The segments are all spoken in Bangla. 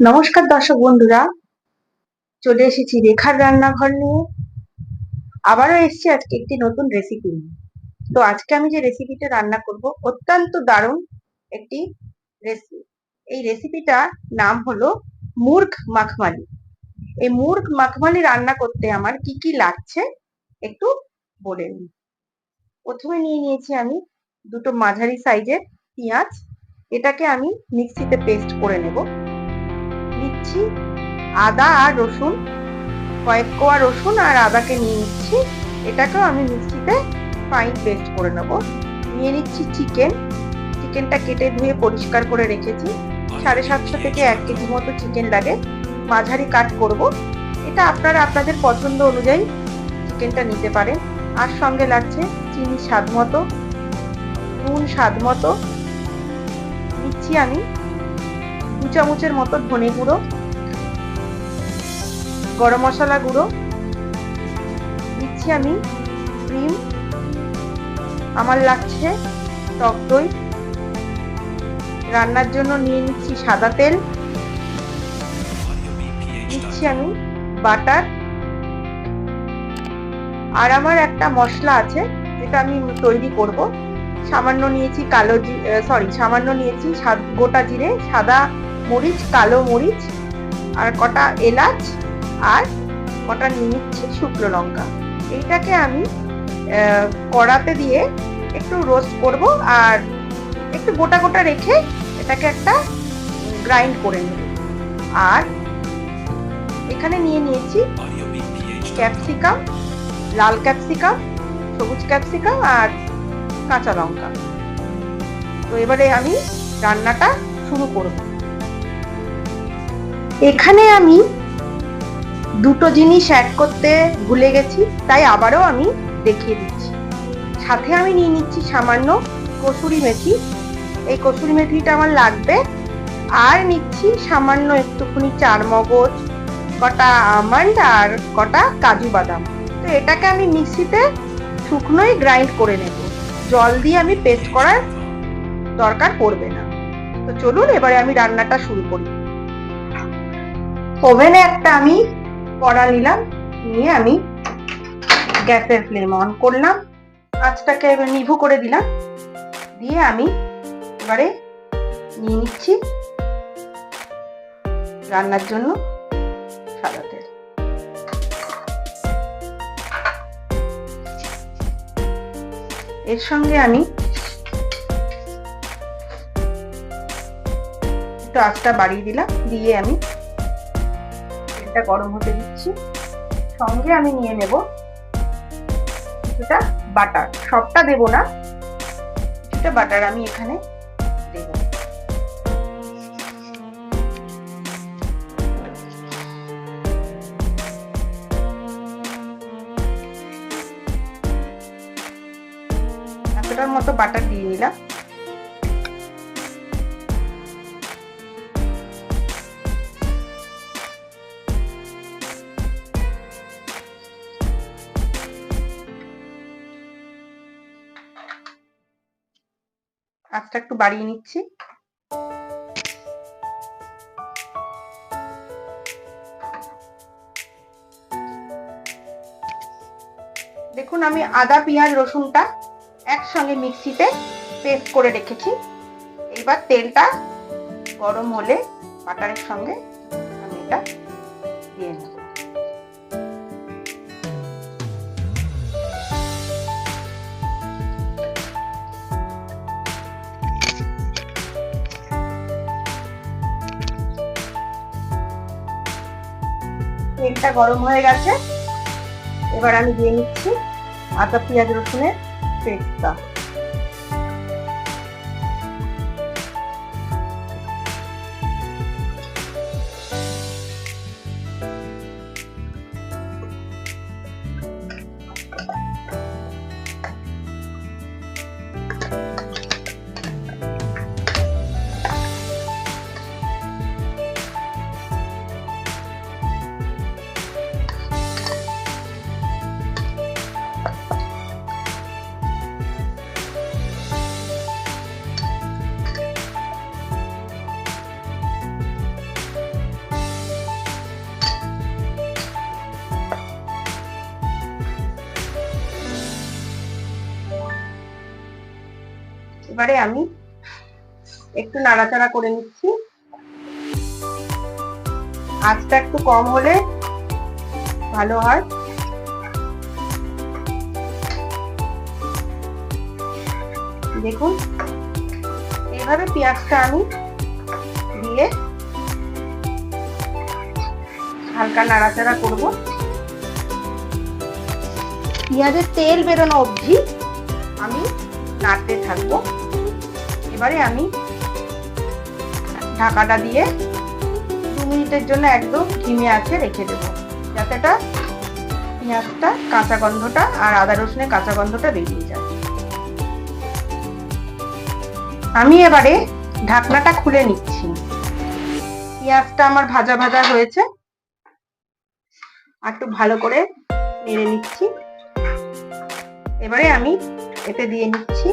নমস্কার দর্শক বন্ধুরা, চলে এসেছি রেখার রান্নাঘর নিয়ে। আবারও এসেছি আজকে একটি নতুন রেসিপি নিয়ে। তো আজকে আমি যে রেসিপিটা রান্না করব, অত্যন্ত দারুণ একটি রেসিপি এই রেসিপিটার নাম হলো মুর্গ মাখমালি। এই মুর্গ মাখমালি রান্না করতে আমার কি কি লাগছে একটু বলে নিই। প্রথমে নিয়ে নিয়েছি আমি দুটো মাঝারি সাইজের পেঁয়াজ। এটাকে আমি মিক্সিতে পেস্ট করে নেব। নিচ্ছি। আদা আর রসুন, কয়েক কোয়া রসুন আর আদাকে নিয়ে নিচ্ছি। এটাকেও আমি মিক্সিতে ফাইন পেস্ট করে নেব। নিয়ে নিচ্ছি চিকেন চিকেনটা কেটে ধুয়ে পরিষ্কার করে রেখেছি। সাড়ে সাতশো থেকে এক কেজি মতো চিকেন লাগে। মাঝারি কাট করব। এটা আপনারা আপনাদের পছন্দ অনুযায়ী চিকেনটা নিতে পারেন। আর সঙ্গে লাগছে চিনি স্বাদ মতো, নুন স্বাদ মতো। নিচ্ছি আমি দু চামচের মতো ধনে গুঁড়ো। গরম মশলা গুঁড়ো, দিচ্ছি আমি ক্রিম, আমার লাগছে টক দই। রান্নার জন্য নিয়ে নিচ্ছি সাদা তেল। দিচ্ছি আমি বাটার। আর আমার একটা মশলা আছে, যেটা আমি তৈরি করব। সামান্য নিয়েছি কালো সরি সামান্য নিয়েছি গোটা জিরে, সাদা মরিচ, কালো মরিচ, আর কটা এলাচ। আর কটা নিয়ে নিচ্ছি শুকনো লঙ্কা। এইটাকে আমি কড়াতে দিয়ে একটু রোস্ট করব আর একটু গোটা গোটা রেখে এটাকে একটা গ্রাইন্ড করে নেব। আর এখানে নিয়ে নিয়েছি ক্যাপসিকাম লাল ক্যাপসিকাম সবুজ ক্যাপসিকাম আর কাঁচা লঙ্কা। তো এবারে আমি রান্নাটা শুরু করব। এখানে আমি দুটো জিনিস অ্যাড করতে ভুলে গেছি, তাই আবারও আমি দেখিয়ে দিচ্ছি। সাথে আমি নিয়ে নিচ্ছি সামান্য কসুরি মেথি। এই কসুরি মেথিটা আমার লাগবে। আর নিচ্ছি সামান্য একটুখানি চার মগজ কটা আমন্ড আর কটা কাজু বাদাম। তো এটাকে আমি মিক্সিতে শুকনোই গ্রাইন্ড করে নেব। জল দিয়ে আমি পেস্ট করার দরকার পড়বে না। তো চলুন, এবারে আমি রান্নাটা শুরু করি। ওভেনে একটা আমি কড়া নিলাম, নিয়ে আমি গ্যাসের ফ্লেম অন করলাম। আঁচটাকে নিভু করে দিলাম। দিয়ে আমি এবারে নিয়ে নিচ্ছি রান্নার জন্য সাদা তেল। এর সঙ্গে আমি একটু আঁচটা বাড়িয়ে দিলাম। দিয়ে আমি তেলটা গরম হতে দিচ্ছি। সঙ্গে আমি নিয়ে নেব কিছুটা বাটার। সবটা দেব না, কিছুটা বাটার আমি এখানে দেব। এতটার মতো বাটার দিয়ে নিলাম। আঁচটা একটু বাড়িয়ে নিচ্ছি। দেখুন, আমি আদা, পেঁয়াজ, রসুনটা একসঙ্গে মিক্সিতে পেস্ট করে রেখেছি। এবার তেলটা গরম হলে বাটারের সঙ্গে আমি এটা তেলটা গরম হয়ে গেছে। এবার আমি দিয়ে নিচ্ছি আদা পেঁয়াজ রসুনের পেস্টটা এবারে আমি একটু নাড়াচাড়া করে নিচ্ছি। আঁচটা একটু কম হলে ভালো হয়। দেখুন এইভাবে পেঁয়াজটা আমি দিয়ে হালকা নাড়াচাড়া করব। পেঁয়াজের তেল বেরোনো অবধি আমি নাড়তে থাকব। এবারে আমি ঢাকাটা দিয়ে দু মিনিটের জন্য একদম ধিমে আছে রেখে দেবো। যাতে এটা পেঁয়াজটা, কাঁচা গন্ধটা আর আদা রসুনের কাঁচা গন্ধটা বেরিয়ে যায়। আমি এবারে ঢাকনাটা খুলে নিচ্ছি। পেঁয়াজটা আমার ভাজা ভাজা হয়েছে। একটু ভালো করে নেড়ে নিচ্ছি। এবারে আমি এতে দিয়ে নিচ্ছি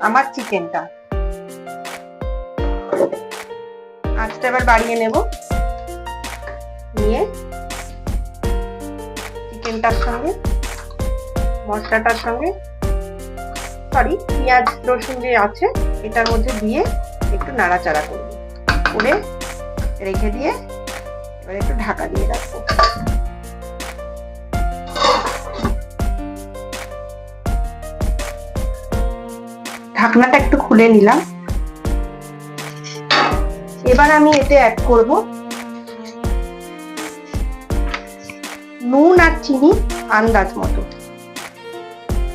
আমার চিকেনটা। আঁচটা এবার বাড়িয়ে নেব। নিয়ে চিকেনটার সঙ্গে, মশলাটার সঙ্গে সরি পেঁয়াজ, রসুন যে আছে, এটার মধ্যে দিয়ে একটু নাড়াচাড়া করব। করে রেখে দিয়ে এবার একটু ঢাকা দিয়ে রাখব। ঢাকনাটা একটু খুলে নিলাম। এবার আমি এতে অ্যাড করব নুন আর চিনি আন্দাজ মতো।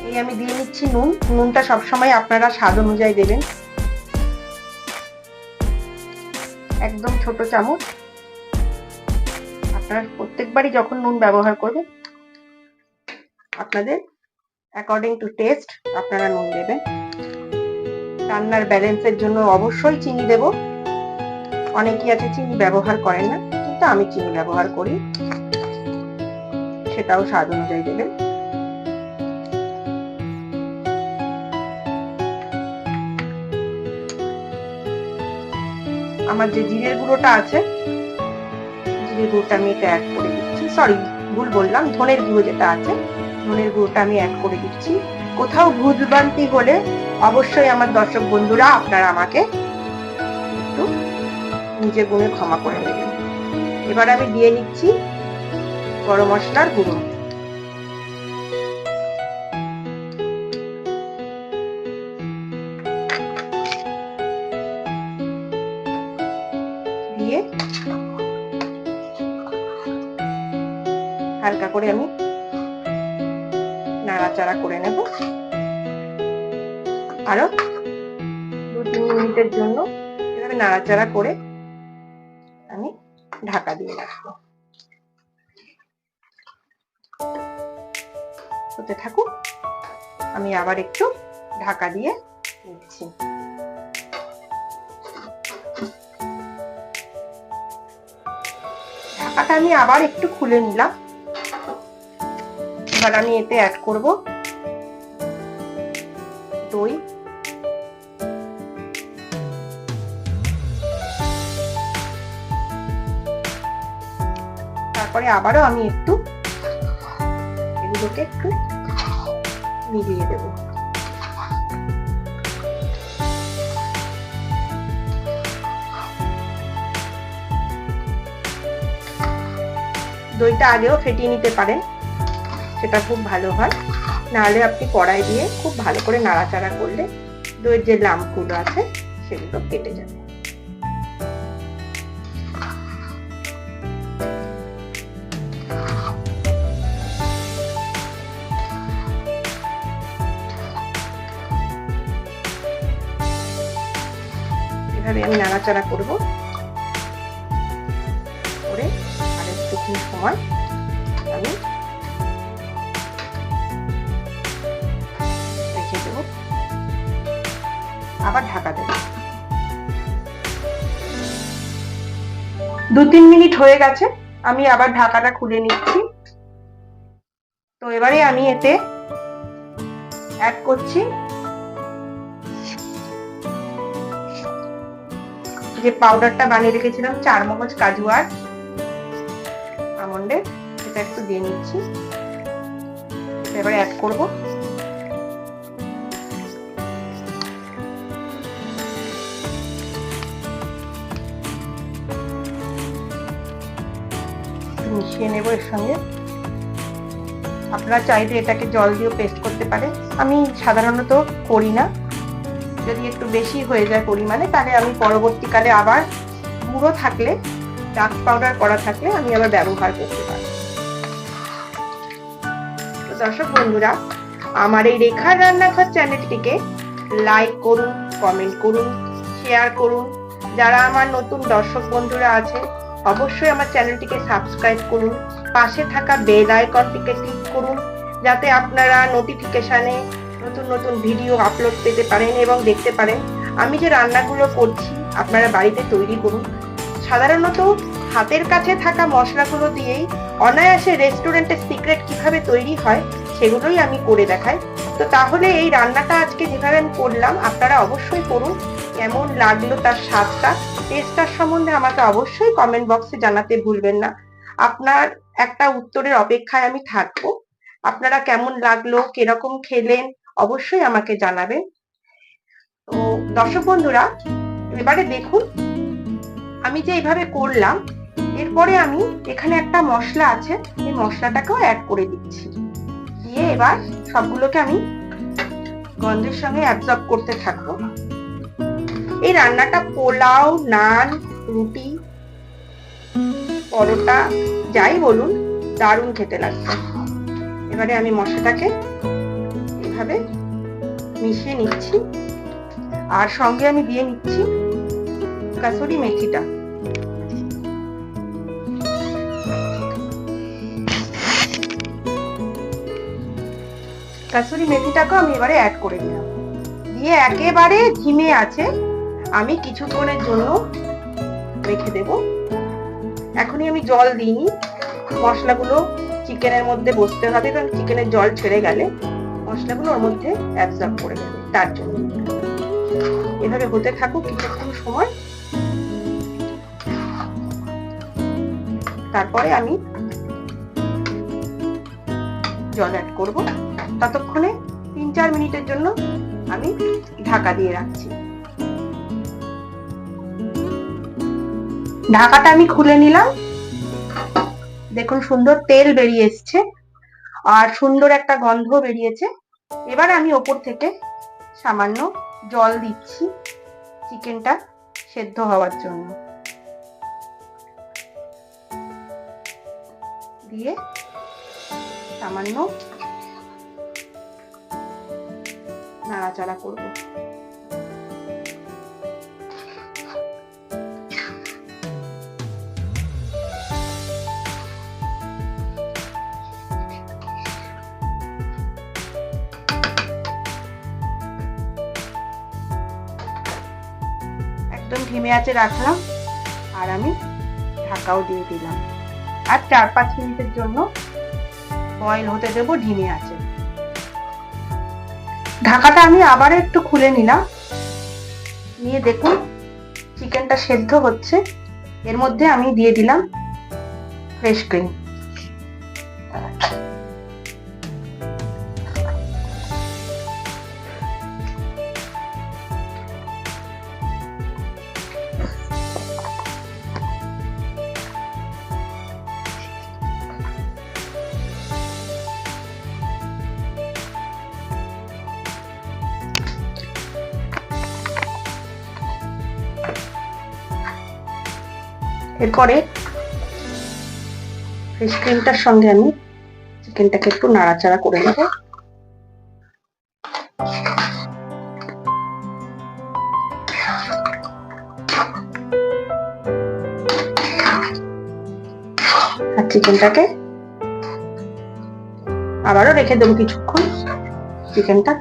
এই আমি দিয়ে নিচ্ছি নুন। নুনটা সবসময় আপনারা স্বাদ অনুযায়ী দেবেন। একদম ছোট চামচ। আপনারা প্রত্যেকবারই যখন নুন ব্যবহার করবেন, আপনাদের অ্যাকর্ডিং টু টেস্ট আপনারা নুন দেবেন। রান্নার ব্যালেন্সের জন্য অবশ্যই চিনি দেব। অনেকেই আছে চিনি ব্যবহার করেন না, কিন্তু আমি চিনি ব্যবহার করি। সেটাও স্বাদ অনুযায়ী দেবেন। আমার যে জিরের গুঁড়োটা আছে, জিরের গুঁড়োটা আমি এটা অ্যাড করে দিচ্ছি। সরি ভুল বললাম, ধনের গুঁড়ো যেটা আছে, ধনের গুঁড়োটা আমি অ্যাড করে দিচ্ছি। কোথাও ভুলভ্রান্তি হলে অবশ্যই আমার দর্শক বন্ধুরা, আপনারা আমাকে একটু নিজে গুণে ক্ষমা করে নেবেন এবার আমি দিয়ে নিচ্ছি গরম মশলার গুঁড়ো। দিয়ে হালকা করে আমি নাড়াচাড়া করে নেব। আরও দু তিন মিনিটের জন্য এভাবে নাড়াচাড়া করে আমি ঢাকা দিয়ে রাখব। হতে থাকুক, আমি আবার একটু ঢাকা দিয়ে নিচ্ছি। ঢাকাটা আমি আবার একটু খুলে নিলাম। এবার আমি এতে অ্যাড করব দই। তারপরে আবারও আমি একটু এগুলোকে একটু মিলিয়ে দেব। দইটা আগেও ফেটিয়ে নিতে পারেন। সেটা খুব ভালো হয়। নাহলে আপনি কড়াই দিয়ে খুব ভালো করে নাড়াচাড়া করলে দইয়ের যে লাম্পগুলো আছে, সেগুলো কেটে যাবে। এভাবে আমি নাড়াচাড়া করব। করে আর একটুখানি সময় দু তিন মিনিট হয়ে গেছে, আমি আবার ঢাকাটা খুলে নিচ্ছি। তো এবারে আমি এতে অ্যাড করছি যে পাউডারটা বানিয়ে রেখেছিলাম চার মগজ কাজু আর আমন্ডের সেটা একটু দিয়ে নিচ্ছি। এবারে অ্যাড করব। মিশিয়ে নেব এর সঙ্গে। আপনারা চাইলে এটাকে জল দিয়ে পেস্ট করতে পারে আমি সাধারণত করি না। যদি একটু বেশি হয়ে যায় পরিমাণে, তাহলে আমি পরবর্তীকালে আবার গুঁড়ো থাকলে, ডার্ক পাউডার করা থাকলে আমি আবার ব্যবহার করতে পারি দর্শক বন্ধুরা, আমার এই রেখার রান্নাঘর চ্যানেলটিকে লাইক করুন কমেন্ট করুন শেয়ার করুন। যারা আমার নতুন দর্শক বন্ধুরা আছে অবশ্যই আমার চ্যানেলটিকে সাবস্ক্রাইব করুন, পাশে থাকা বেল আইকনটিকে ক্লিক করুন, যাতে আপনারা নোটিফিকেশানে নতুন নতুন ভিডিও আপলোড পেতে পারেন এবং দেখতে পারেন। আমি যে রান্নাগুলো করছি, আপনারা বাড়িতে তৈরি করুন। সাধারণত হাতের কাছে থাকা মশলাগুলো দিয়েই অনায়াসে রেস্টুরেন্টের সিক্রেট কীভাবে তৈরি হয়, সেগুলোই আমি করে দেখাই। তো তাহলে এই রান্নাটা আজকে যেভাবে আমি করলাম, আপনারা অবশ্যই করুন। কেমন লাগল তার স্বাদটা টেস্টটার সম্বন্ধে আমাকে অবশ্যই কমেন্ট বক্সে জানাতে ভুলবেন না। আপনার একটা উত্তরের অপেক্ষায় আমি থাকব। আপনারা কেমন লাগল, কীরকম খেলেন, অবশ্যই আমাকে জানাবেন। তো দর্শক বন্ধুরা, এবারে দেখুন, আমি যে এইভাবে করলাম, এরপরে আমি এখানে একটা মশলা আছে, এই মশলাটাকেও অ্যাড করে দিচ্ছি। দিয়ে এবার সবগুলোকে আমি গন্ধের সঙ্গে অ্যাবজর্ব করতে থাকব। এই রান্নাটা পোলাও, নান, রুটি, পরোটা, যাই বলুন, দারুণ খেতে লাগবে। এবারে আমি মশলাটাকে এভাবে মিশিয়ে নিচ্ছি। আর সঙ্গে আমি দিয়ে নিচ্ছি কাসুরি মেথিটা। কাসুরি মেথিটাকেও আমি এবারে অ্যাড করে দিলাম। দিয়ে একেবারে ঝিমে আছে। আমি কিছুক্ষণের জন্য রেখে দেব। এখনই আমি জল দিইনি। মশলাগুলো চিকেনের মধ্যে বসতে হবে এবং চিকেনের জল ছেড়ে গেলে মশলাগুলো ওর মধ্যে অ্যাবজর্ব করে যাবে তার জন্য। এভাবে হতে থাকুক কিছুক্ষণ সময়। তারপরে আমি জল অ্যাড করব। ততক্ষণে তিন চার মিনিটের জন্য আমি ঢাকা দিয়ে রাখছি। ঢাকাটা আমি খুলে নিলাম। দেখুন সুন্দর তেল বেরিয়ে এসছে, আর সুন্দর একটা গন্ধ বেরিয়েছে। এবার আমি ওপর থেকে সামান্য জল দিচ্ছি চিকেনটা সেদ্ধ হওয়ার জন্য। দিয়ে সামান্য নাড়াচাড়া করব। একদম ধিমে আছে রাখলাম। আর আমি ঢাকাও দিয়ে দিলাম। আর চার পাঁচ মিনিটের জন্য বয়েল হতে দেবো ধিমে আছে। ঢাকাটা আমি আবার একটু খুলে নিলাম। নিয়ে দেখুন চিকেনটা সেদ্ধ হচ্ছে। এর মধ্যে আমি দিয়ে দিলাম ফ্রেশ ক্রিম এরপরে ফিশ ক্রিমটার সঙ্গে আমি চিকেনটাকে একটু নাড়াচাড়া করে নেব। আর চিকেনটাকে আবারও রেখে দেবো কিছুক্ষণ। চিকেনটা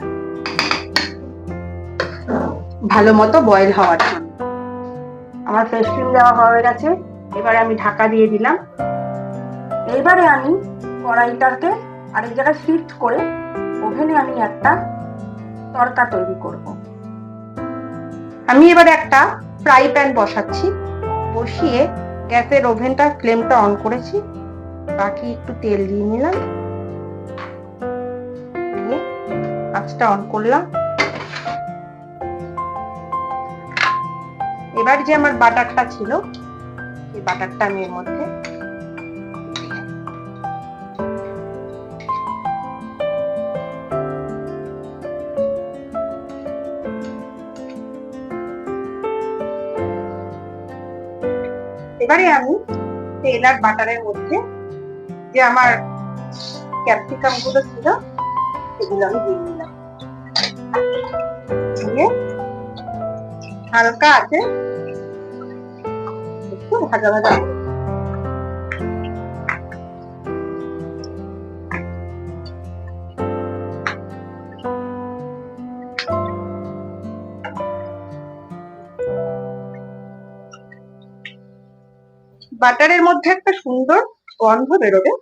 ভালো মতো বয়েল হওয়ার জন্য। আমার ফেস ক্রিম দেওয়া হয়ে গেছে। এবারে আমি ঢাকা দিয়ে দিলাম। এবারে আমি কড়াইটাকে আরেক জায়গায় শিফট করে ওভেনে আমি একটা তরকা তৈরি করব। আমি এবারে একটা ফ্রাই প্যান বসাচ্ছি। বসিয়ে গ্যাসের ওভেনটা ফ্লেমটা অন করেছি। বাকি একটু তেল দিয়ে নিলাম। দিয়ে অন করলাম। এবার যে আমার বাটারটা ছিল বাটারটা আমি এর মধ্যে এবারে আমি তেল আর বাটারের মধ্যে যে আমার ক্যাপসিকামগুলো ছিল সেগুলো আমি দিয়ে দিলাম। দিয়ে হালকা আছে ভাজা ভাজা। বাটারের মধ্যে একটা সুন্দর গন্ধ বেরোবে।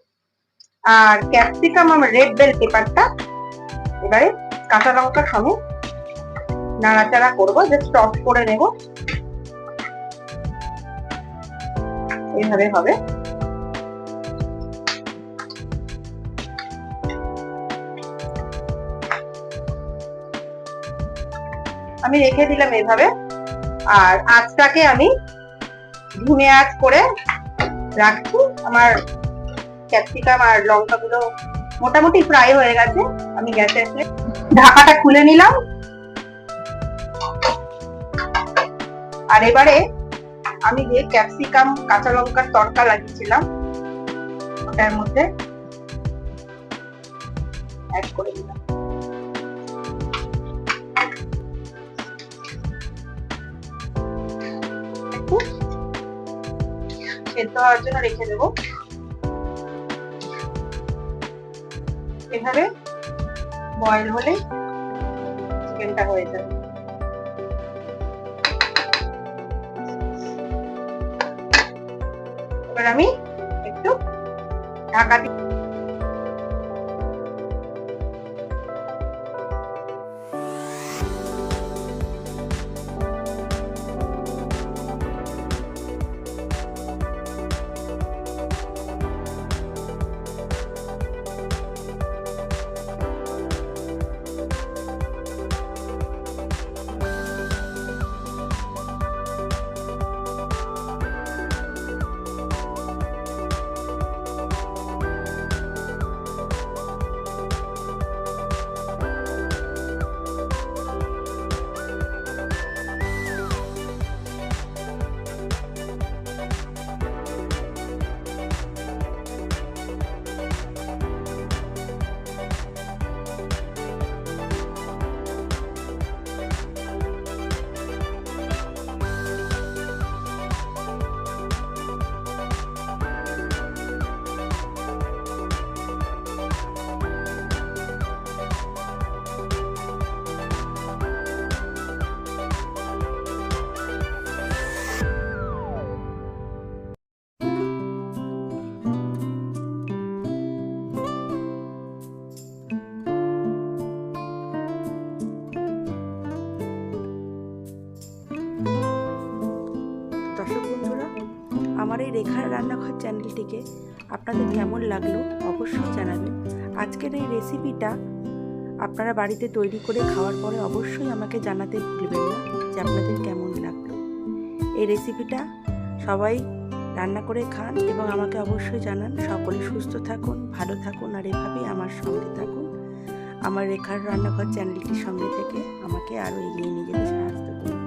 আর ক্যাপসিকাম আমার রেড বেল পেপারটা এবারে কাঁচা লঙ্কার সঙ্গে নাড়াচাড়া করব যে স্টপ করে নেব। এইভাবে হবে। আমি রেখে দিলাম এইভাবে আর আঁচটাকে আমি ধুনে আঁচ করে রাখছি। আমার ক্যাপসিকাম আর লঙ্কাগুলো মোটামুটি ফ্রাই হয়ে গেছে। আমি গ্যাসে এসে ঢাকাটা খুলে নিলাম। আর এবারে আমি যে ক্যাপসিকাম, কাঁচা লঙ্কার তড়কা লাগিয়েছিলাম। ওটার মধ্যে অ্যাড করে দিলাম। সেদ্ধ হওয়ার জন্য রেখে দেবো। এভাবে বয়েল হলে চিকেনটা হয়ে যাবে। এবার আমি একটু ঢাকা দিয়ে রেখার রান্নাঘর চ্যানেলটিকে আপনাদের কেমন লাগল অবশ্যই জানাবেন। আজকের এই রেসিপিটা আপনারা বাড়িতে তৈরি করে খাওয়ার পরে অবশ্যই আমাকে জানাতে ভুলবেন না যে আপনাদের কেমন লাগল। এই রেসিপিটা সবাই রান্না করে খান এবং আমাকে অবশ্যই জানান। সকলে সুস্থ থাকুন, ভালো থাকুন আর এভাবেই আমার সঙ্গে থাকুন। আমার রেখার রান্নাঘর চ্যানেলটির সঙ্গে থেকে আমাকে আরও এগিয়ে নিয়ে যেতে সাহায্য করুন।